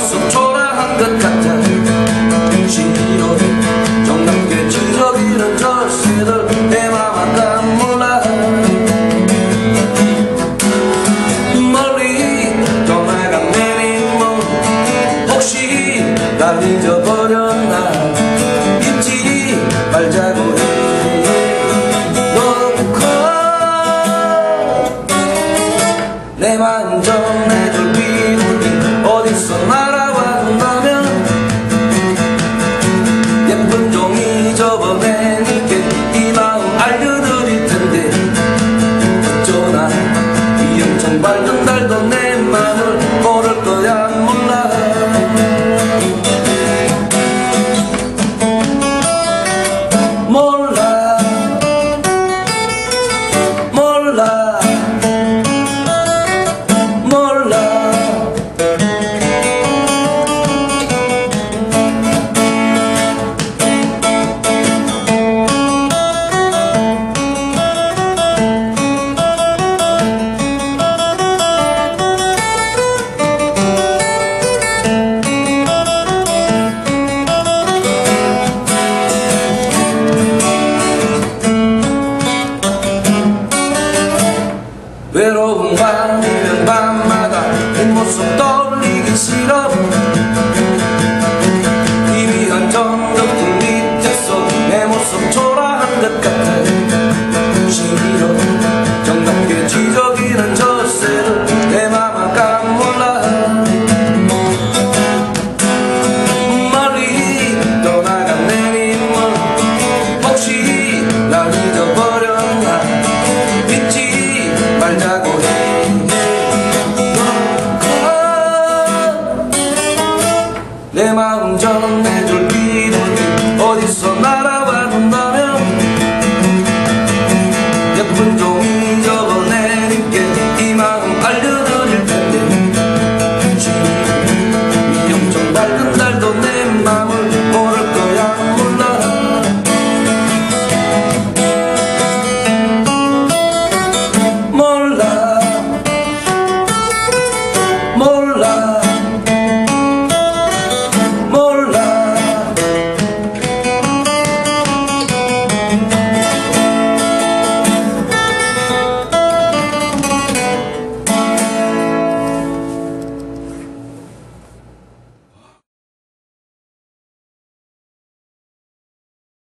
모습 초라한 것 같아 시로해 정답게 찌르기는 절세들 내 맘은 다 몰라 멀리 떠나간 내린 몸 혹시 날 잊어버렸나? 잊지 말자고 해. 너무 커내 만져 네모 내 마음 전해줄 기분 어디서 날아와 준다면? 예쁜 조